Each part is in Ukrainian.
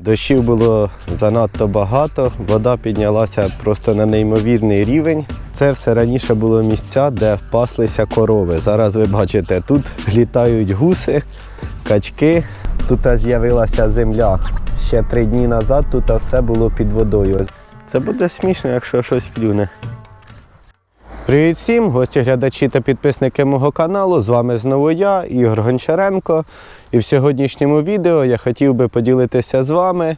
Дощів було занадто багато, вода піднялася просто на неймовірний рівень. Це все раніше було місця, де паслися корови. Зараз ви бачите, тут літають гуси, качки. Тут з'явилася земля. Ще три дні назад тут все було під водою. Це буде смішно, якщо щось клюне. Привіт всім, гості, глядачі та підписники мого каналу. З вами знову я, Ігор Гончаренко. І в сьогоднішньому відео я хотів би поділитися з вами,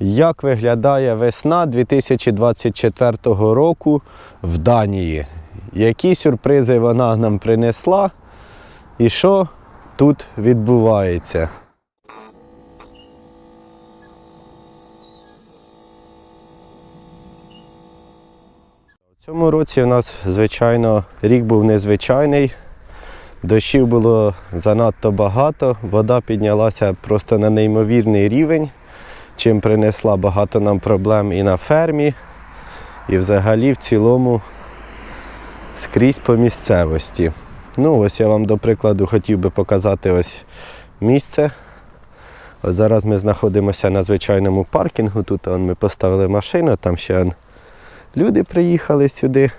як виглядає весна 2024 року в Данії. Які сюрпризи вона нам принесла і що тут відбувається. Цьому році у нас, звичайно, рік був незвичайний. Дощів було занадто багато, вода піднялася просто на неймовірний рівень, чим принесла багато нам проблем і на фермі, і взагалі в цілому скрізь по місцевості. Ну, ось я вам до прикладу хотів би показати ось місце. Ось зараз ми знаходимося на звичайному паркінгу. Тут он, ми поставили машину, там ще люди приїхали сюди.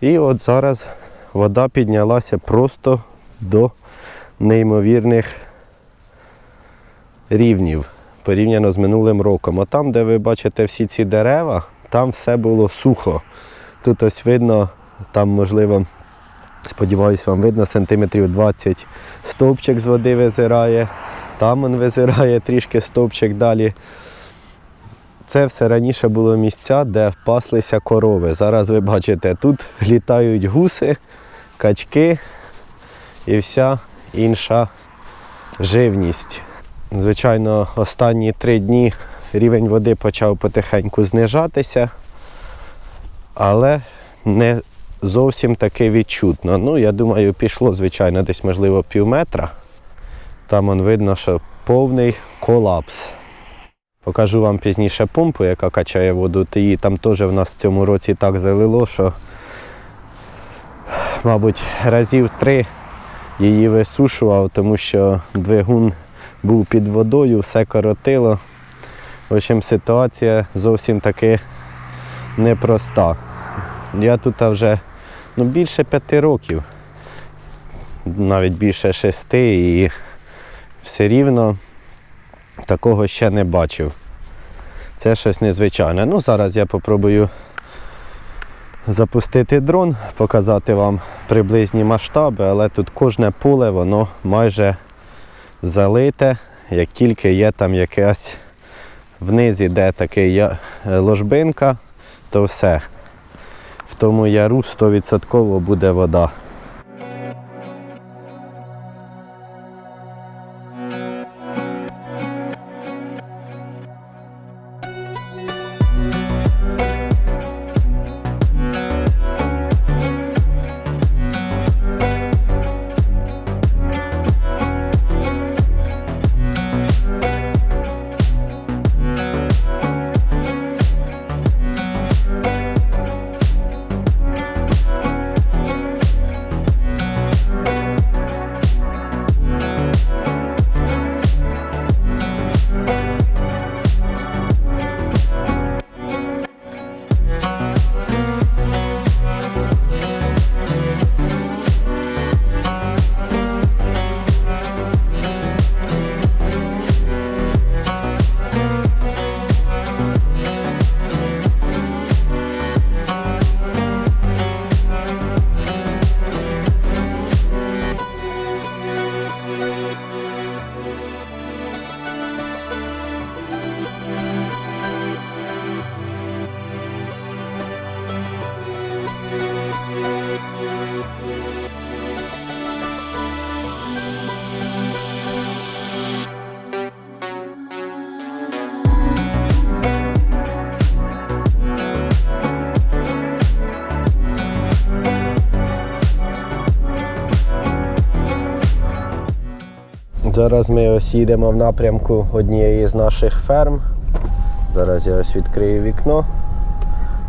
І от зараз вода піднялася просто до неймовірних рівнів порівняно з минулим роком. А там, де ви бачите всі ці дерева, там все було сухо. Тут ось видно, там можливо, сподіваюся, вам видно, сантиметрів 20 стовпчик з води визирає. Там він визирає трішки стовпчик далі. Це все раніше було місця, де паслися корови. Зараз ви бачите, тут літають гуси, качки і вся інша живність. Звичайно, останні три дні рівень води почав потихеньку знижатися, але не зовсім таки відчутно. Ну, я думаю, пішло, звичайно, десь, можливо, пів метра. Там он видно, що повний колапс. Покажу вам пізніше помпу, яка качає воду. Та Її там теж в нас в цьому році так залило, що, мабуть, разів три її висушував, тому що двигун був під водою, все коротило. В общем, ситуація зовсім таки непроста. Я тут вже ну, більше п'яти років, навіть більше шести, і все рівно такого ще не бачив. Це щось незвичайне. Ну, зараз я попробую запустити дрон, показати вам приблизні масштаби, але тут кожне поле воно майже залите, як тільки є там якась вниз іде такий я- ложбинка, то все. В тому яру 100% буде вода. Зараз ми ось їдемо в напрямку однієї з наших ферм. Зараз я ось відкрию вікно.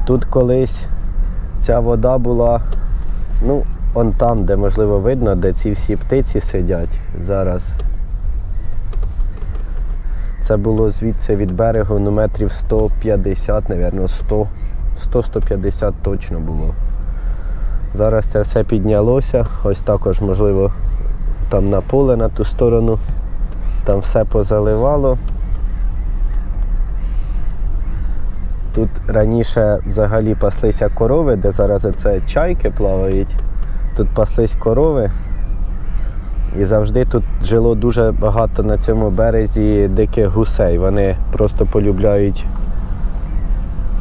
Тут колись ця вода була, ну, он там, де можливо видно, де ці всі птиці сидять зараз. Це було звідси від берегу ну, метрів 150, напевно, 100, 100-150 точно було. Зараз це все піднялося. Ось також, можливо, там на поле на ту сторону. Там все позаливало. Тут раніше взагалі паслися корови, де зараз це чайки плавають. Тут паслись корови. І завжди тут жило дуже багато на цьому березі диких гусей. Вони просто полюбляють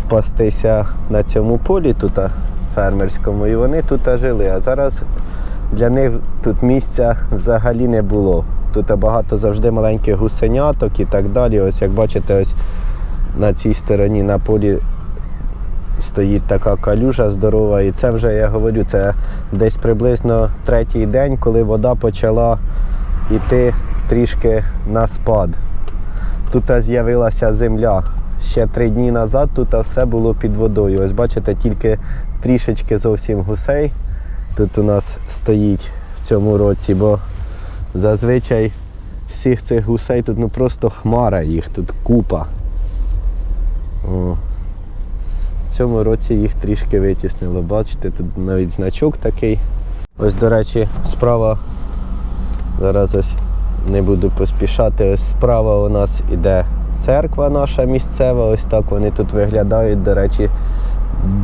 пастися на цьому полі тут фермерському, і вони тут жили. А зараз для них тут місця взагалі не було. Тут багато завжди маленьких гусеняток і так далі. Ось як бачите, ось на цій стороні на полі стоїть така калюжа здорова, і це вже я говорю, це десь приблизно третій день, коли вода почала йти трішки на спад. Тут з'явилася земля. Ще три дні назад тут все було під водою. Ось бачите, тільки трішечки зовсім гусей тут у нас стоїть в цьому році, бо зазвичай всіх цих гусей тут ну просто хмара їх, тут купа. О. В цьому році їх трішки витіснило. Бачите, тут навіть значок такий. Ось, до речі, справа. Зараз ось не буду поспішати. Ось справа у нас іде церква наша місцева. Ось так вони тут виглядають. До речі,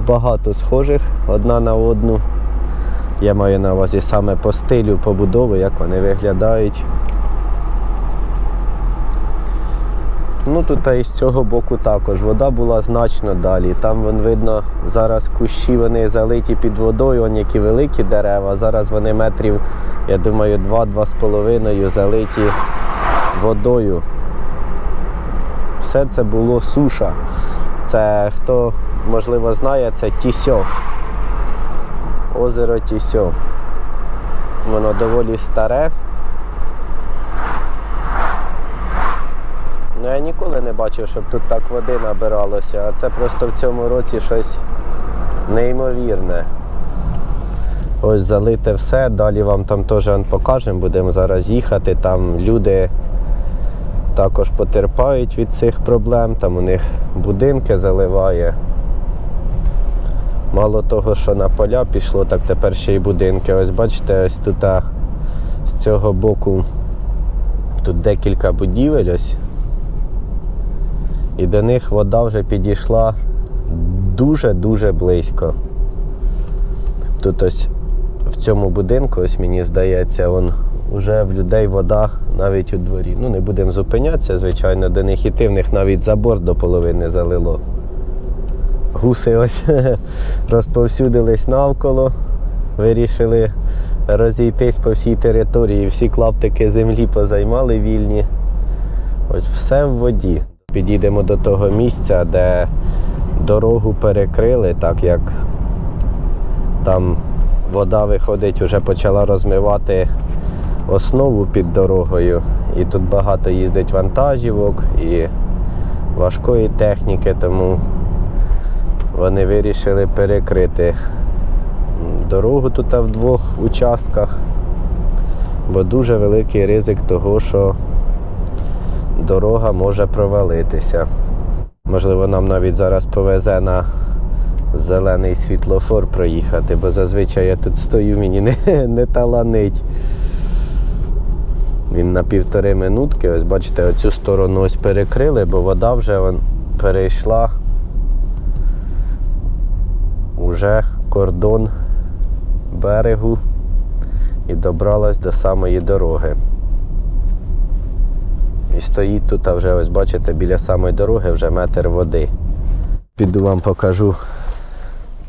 багато схожих одна на одну. Я маю на увазі саме по стилю побудови, як вони виглядають. Ну тут і з цього боку також. Вода була значно далі. Там вон видно, зараз кущі вони залиті під водою, вон які великі дерева. Зараз вони метрів, я думаю, 2-2,5 залиті водою. Все це було суша. Це хто можливо знає, це Тісьо. Озеро Тісьо. Воно доволі старе. Ну я ніколи не бачив, щоб тут так води набиралося, а це просто в цьому році щось неймовірне. Ось залите все, далі вам там теж покажемо, будемо зараз їхати. Там люди також потерпають від цих проблем, там у них будинки заливає. Мало того, що на поля пішло, так тепер ще й будинки. Ось бачите, ось тут а, з цього боку тут декілька будівель ось. І до них вода вже підійшла дуже-дуже близько. Тут ось в цьому будинку, ось мені здається, вон вже в людей вода навіть у дворі. Ну, не будемо зупинятися, звичайно, до них іти, в них навіть забор до половини залило. Гуси ось розповсюдились навколо, вирішили розійтись по всій території, всі клаптики землі позаймали вільні. Ось все в воді. Підійдемо до того місця, де дорогу перекрили, так як там вода виходить, вже почала розмивати основу під дорогою. І тут багато їздить вантажівок і важкої техніки, тому вони вирішили перекрити дорогу тут в двох участках, бо дуже великий ризик того, що дорога може провалитися. Можливо, нам навіть зараз повезе на зелений світлофор проїхати, бо зазвичай я тут стою, мені не, не таланить. Він на півтори минутки, ось бачите, оцю сторону ось перекрили, бо вода вже перейшла уже кордон берегу і добралась до самої дороги. І стоїть тут, а вже ось бачите, біля самої дороги вже метр води. Піду вам покажу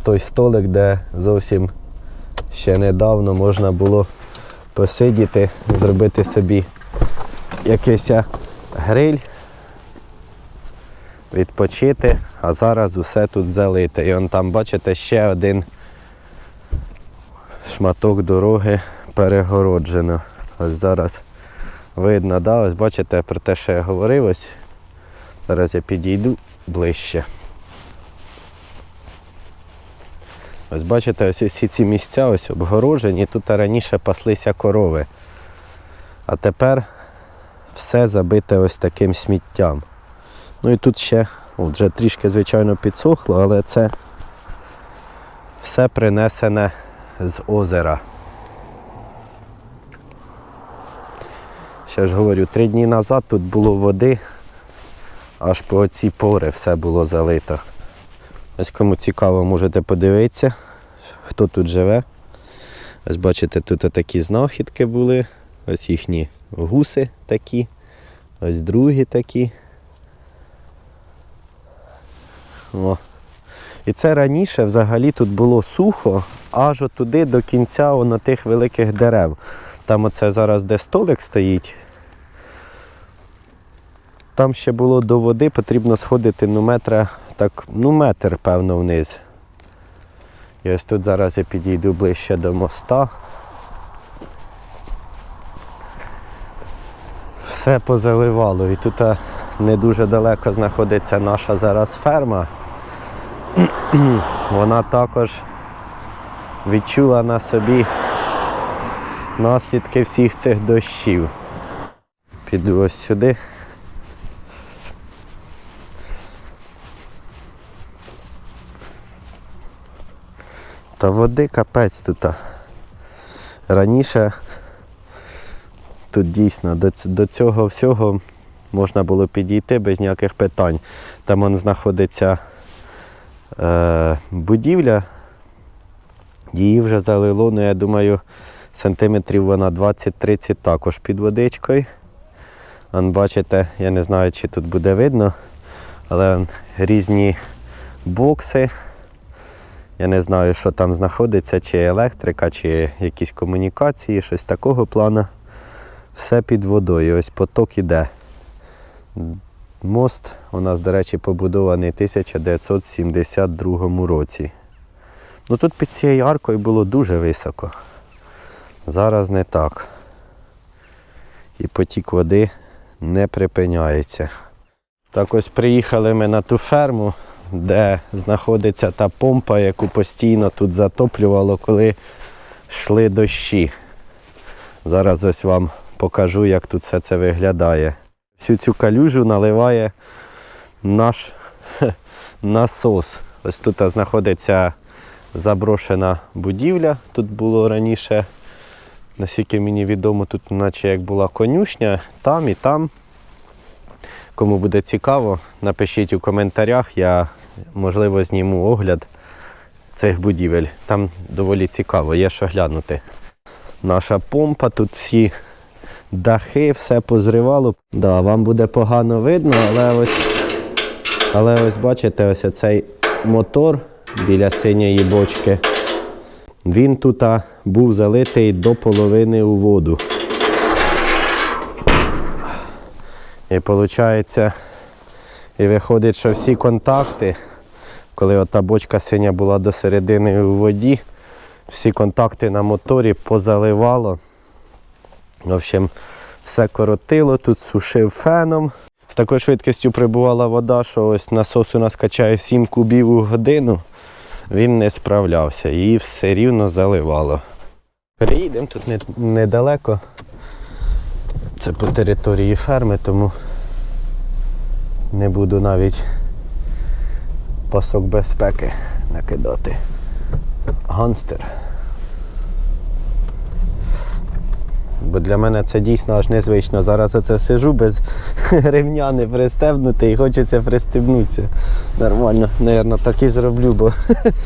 той столик, де зовсім ще недавно можна було посидіти, зробити собі якийсь гриль, відпочити, а зараз усе тут залите. І он там, бачите, ще один шматок дороги перегороджено. Ось зараз видно, да? ось бачите, про те, що я говорив, ось зараз я підійду ближче. Ось бачите, ось всі ці місця ось обгорожені, тут раніше паслися корови. А тепер все забите ось таким сміттям. Ну і тут ще вже трішки, звичайно, підсохло, але це все принесене з озера. Ще ж говорю, три дні назад тут було води, аж по оці пори все було залито. Ось кому цікаво, можете подивитися, хто тут живе. Ось бачите, тут такі знахідки були, ось їхні гуси такі, ось другі такі. О. І це раніше взагалі тут було сухо, аж туди до кінця воно тих великих дерев. Там оце зараз де столик стоїть. Там ще було до води, потрібно сходити ну, метра, так, ну метр, певно, вниз. І ось тут зараз я підійду ближче до моста. Все позаливало. І тут не дуже далеко знаходиться наша зараз ферма. Вона також відчула на собі наслідки всіх цих дощів. Піду ось сюди. Та води капець тут. Раніше тут дійсно до, цього всього можна було підійти без ніяких питань. Там он знаходиться будівля. Її вже залило, ну я думаю, сантиметрів вона 20-30 також під водичкою. Он, бачите, я не знаю, чи тут буде видно, але он, різні бокси. Я не знаю, що там знаходиться, чи електрика, чи якісь комунікації, щось такого плану. Все під водою. Ось поток іде. Мост у нас, до речі, побудований в 1972 році. Ну тут під цією аркою було дуже високо. Зараз не так. І потік води не припиняється. Так ось приїхали ми на ту ферму, де знаходиться та помпа, яку постійно тут затоплювало, коли йшли дощі. Зараз ось вам покажу, як тут все це виглядає. Всю цю калюжу наливає наш насос. Ось тут знаходиться заброшена будівля. Тут було раніше, наскільки мені відомо, тут наче як була конюшня, там і там. Кому буде цікаво, напишіть у коментарях, я можливо зніму огляд цих будівель. Там доволі цікаво, є що глянути. Наша помпа, тут всі дахи, все позривало. Да, вам буде погано видно, але ось, але ось бачите, ось цей мотор біля синьої бочки. Він тут був залитий до половини у воду. І виходить, і виходить, що всі контакти, коли ота бочка синя була до середини у воді, всі контакти на моторі позаливало. В общем, все коротило, тут сушив феном. З такою швидкістю прибувала вода, що ось насос у нас качає 7 кубів у годину. Він не справлявся, її все рівно заливало. Переїдемо тут недалеко. Це по території ферми, тому не буду навіть пасок безпеки накидати. Ганстер. Бо для мене це дійсно аж незвично. Зараз я це сижу без ремня не пристебнути і хочеться пристебнутися. Нормально, Наверно, так і зроблю, бо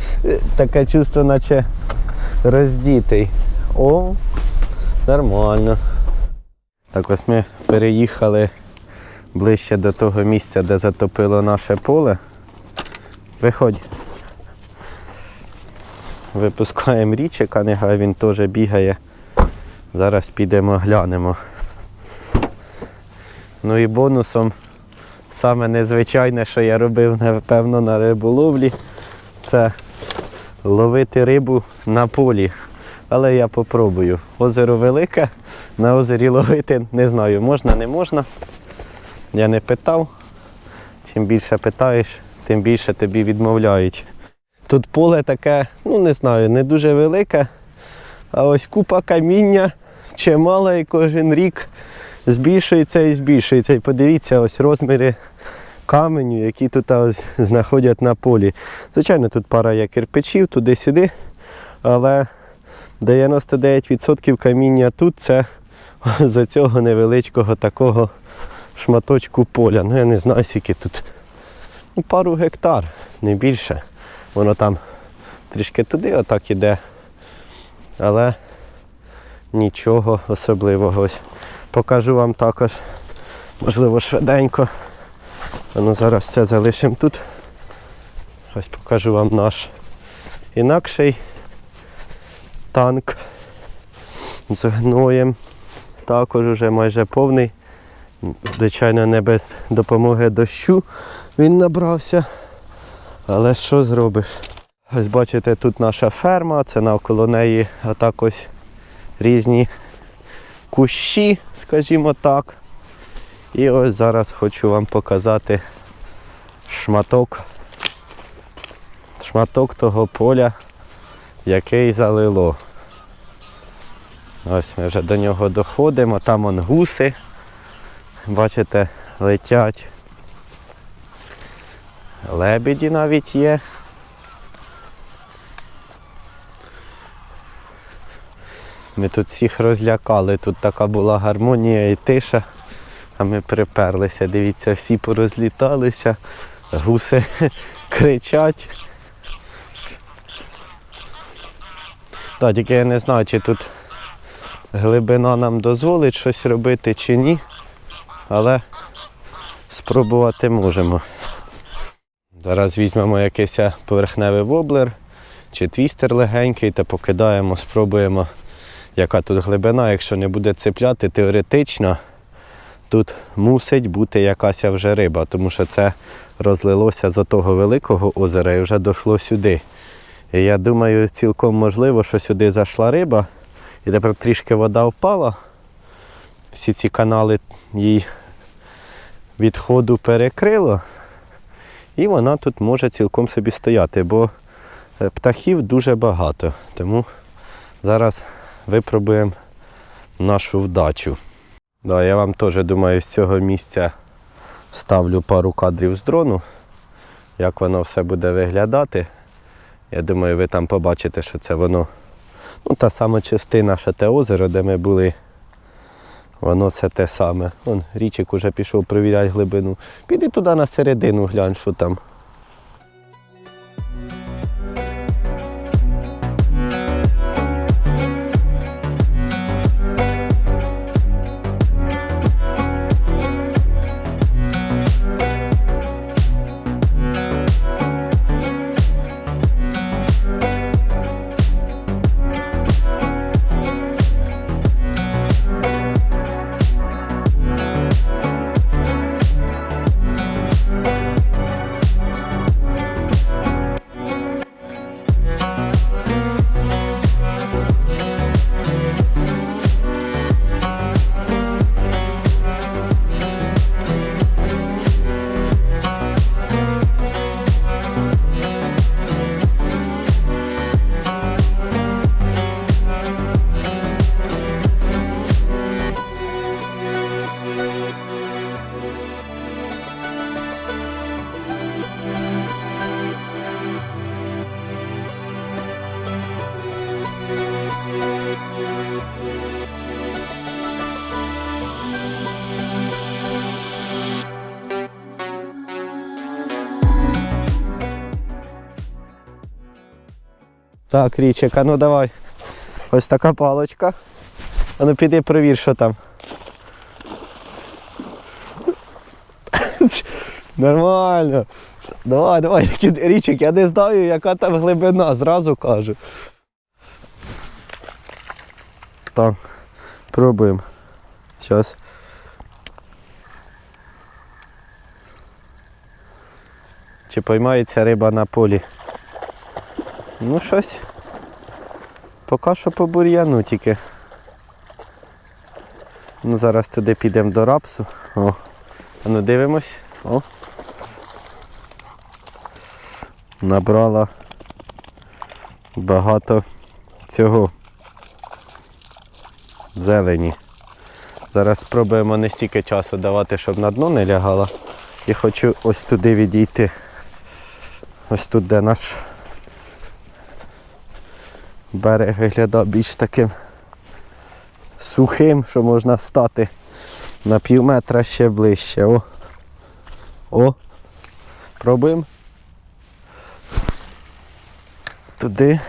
таке чувство, наче роздітий. О, нормально. Так ось ми переїхали ближче до того місця, де затопило наше поле. Виходь. Випускаємо річика, нехай він теж бігає. Зараз підемо глянемо. Ну і бонусом саме незвичайне, що я робив, напевно, на риболовлі, це ловити рибу на полі. Але я попробую. Озеро велике, на озері ловити не знаю, можна, не можна. Я не питав. Чим більше питаєш, тим більше тобі відмовляють. Тут поле таке, ну не знаю, не дуже велике, а ось купа каміння, чимало і кожен рік збільшується і збільшується. І подивіться, ось розміри каменю, які тут ось знаходять на полі. Звичайно, тут пара є кирпичів туди-сюди, але 99% каміння тут це за цього невеличкого такого шматочку поля. Ну я не знаю, скільки тут. Ну, пару гектар, не більше. Воно там трішки туди отак іде. Але нічого особливого. Ось покажу вам також, можливо, швиденько. Ну зараз це залишимо тут. Ось покажу вам наш інакший танк з гноєм. Також вже майже повний. Звичайно, не без допомоги дощу він набрався. Але що зробиш? Ось бачите, тут наша ферма, це навколо неї отак ось різні кущі, скажімо так. І ось зараз хочу вам показати шматок, шматок того поля, який залило. Ось ми вже до нього доходимо, там он гуси, бачите, летять. Лебеді навіть є. Ми тут всіх розлякали, тут така була гармонія і тиша, а ми приперлися. Дивіться, всі порозліталися, гуси кричать. Так, тільки я не знаю, чи тут глибина нам дозволить щось робити чи ні, але спробувати можемо. Зараз візьмемо якийсь поверхневий воблер чи твістер легенький та покидаємо, спробуємо, яка тут глибина. Якщо не буде цепляти, теоретично тут мусить бути якась вже риба, тому що це розлилося з того великого озера і вже дійшло сюди. І я думаю, цілком можливо, що сюди зайшла риба, і тепер трішки вода впала. Всі ці канали їй відходу перекрило. І вона тут може цілком собі стояти, бо е, птахів дуже багато. Тому зараз випробуємо нашу вдачу. Да, я вам теж думаю, з цього місця ставлю пару кадрів з дрону, як воно все буде виглядати. Я думаю, ви там побачите, що це воно. Ну, та сама частина, що те озеро, де ми були. Воно все те саме. Вон річик уже пішов перевіряти глибину. Піди туди на середину, глянь, що там. Так, річик, ну давай. Ось така палочка. А ну піди провір, що там. Нормально. Давай, давай, річик, я не знаю, яка там глибина, зразу кажу. Так, пробуємо. Зараз. Чи поймається риба на полі? Ну щось. Поки що по бур'яну тільки. Ну зараз туди підемо до рапсу. О. А ну дивимось. О. Набрала багато цього зелені. Зараз спробуємо не стільки часу давати, щоб на дно не лягала. І хочу ось туди відійти. Ось тут, де наш берег виглядав більш таким сухим, що можна стати на пів метра ще ближче. О. О. Пробуємо. Туди.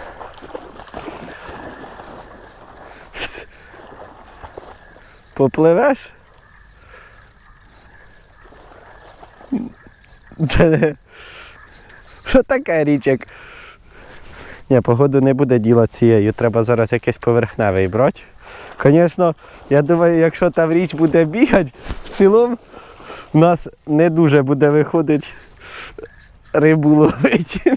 Попливеш? Що таке річок? Ні, погоду не буде діла цією, треба зараз якийсь поверхневий брати. Звісно, я думаю, якщо там річ буде бігати, в цілому у нас не дуже буде виходити рибу ловити.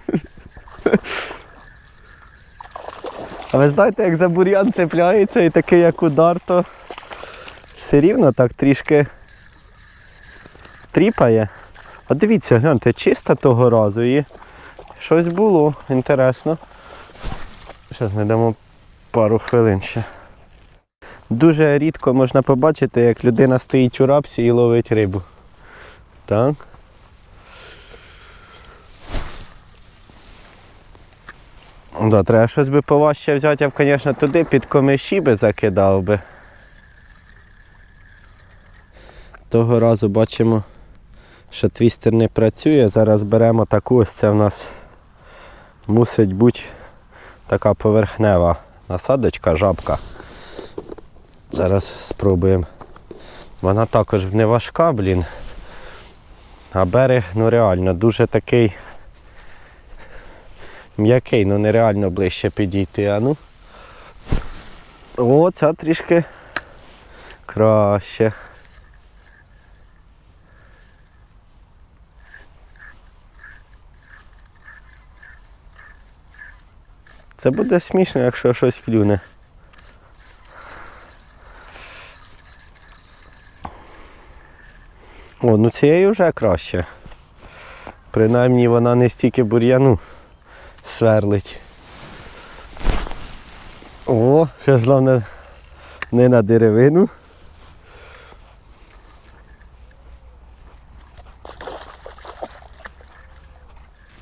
А ви знаєте, як за бур'ян цепляється і такий як удар, то все рівно так трішки тріпає. От дивіться, гляньте, чисто того разу і щось було інтересно. Зараз ми дамо пару хвилин ще. Дуже рідко можна побачити, як людина стоїть у рапсі і ловить рибу. Так. Да, треба щось би поважче взяти, я б, звісно, туди під комиші би закидав би. Того разу бачимо, що твістер не працює. Зараз беремо таку, ось це в нас мусить бути така поверхнева насадочка, жабка. Зараз спробуємо. Вона також не важка, блін. А берег, ну реально, дуже такий м'який, ну нереально ближче підійти. А ну. О, ця трішки краще. Це буде смішно, якщо щось клюне. О, ну цією вже краще. Принаймні вона не стільки бур'яну сверлить. О, ще головне не на деревину.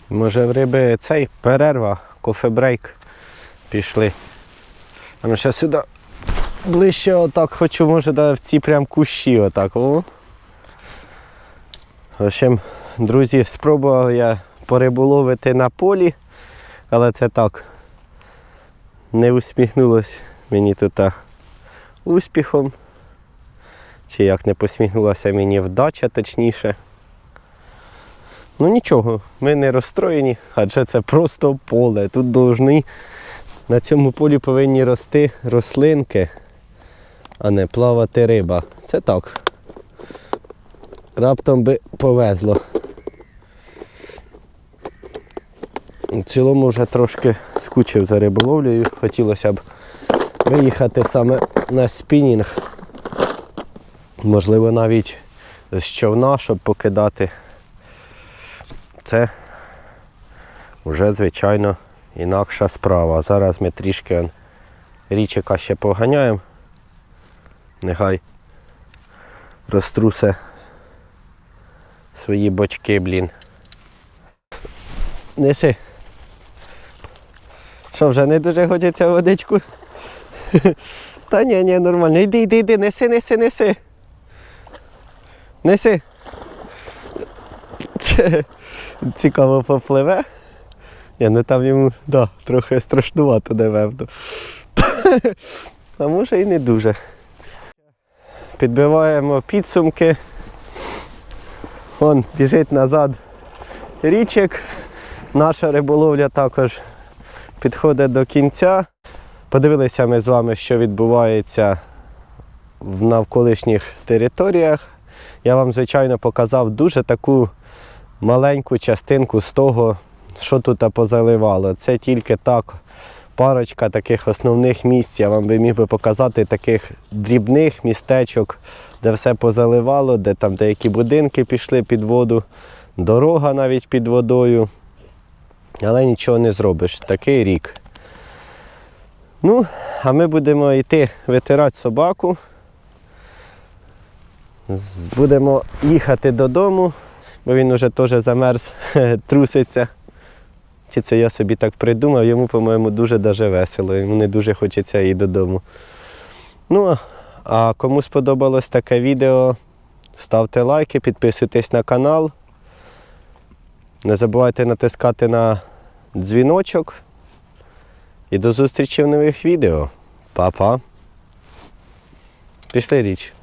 Може в риби цей перерва, кофебрейк пішли. А ну ще сюди ближче отак хочу, може да, в ці прям кущі отак. О. В общем, друзі, спробував я пориболовити на полі, але це так не усміхнулось мені тут а, успіхом. Чи як не посміхнулася мені вдача точніше. Ну нічого, ми не розстроєні, адже це просто поле. Тут должны, на цьому полі повинні рости рослинки, а не плавати риба. Це так. Раптом би повезло. В цілому вже трошки скучив за риболовлею. Хотілося б виїхати саме на спінінг. Можливо, навіть з човна, щоб покидати. Це вже, звичайно, інакша справа. Зараз ми трішки річика ще поганяємо. Нехай розтрусе свої бочки, блін. Неси. Що, вже не дуже хочеться водичку? Та ні, ні, нормально. Йди, йди, йди, неси, неси, неси. Неси. Цікаво попливе. Ні, ну там йому да, трохи страшнувато, напевно. А може і не дуже. Підбиваємо підсумки. Вон біжить назад річок. Наша риболовля також підходить до кінця. Подивилися ми з вами, що відбувається в навколишніх територіях. Я вам, звичайно, показав дуже таку маленьку частинку з того, що тут позаливало. Це тільки так парочка таких основних місць. Я вам би міг би показати таких дрібних містечок, де все позаливало, де там деякі будинки пішли під воду, дорога навіть під водою. Але нічого не зробиш. Такий рік. Ну, а ми будемо йти витирати собаку. Будемо їхати додому, бо він уже теж замерз, труситься. Чи це я собі так придумав, йому, по-моєму, дуже даже весело, йому не дуже хочеться і додому. Ну, а кому сподобалось таке відео, ставте лайки, підписуйтесь на канал. Не забувайте натискати на дзвіночок. І до зустрічі в нових відео. Па-па. Пішли річ.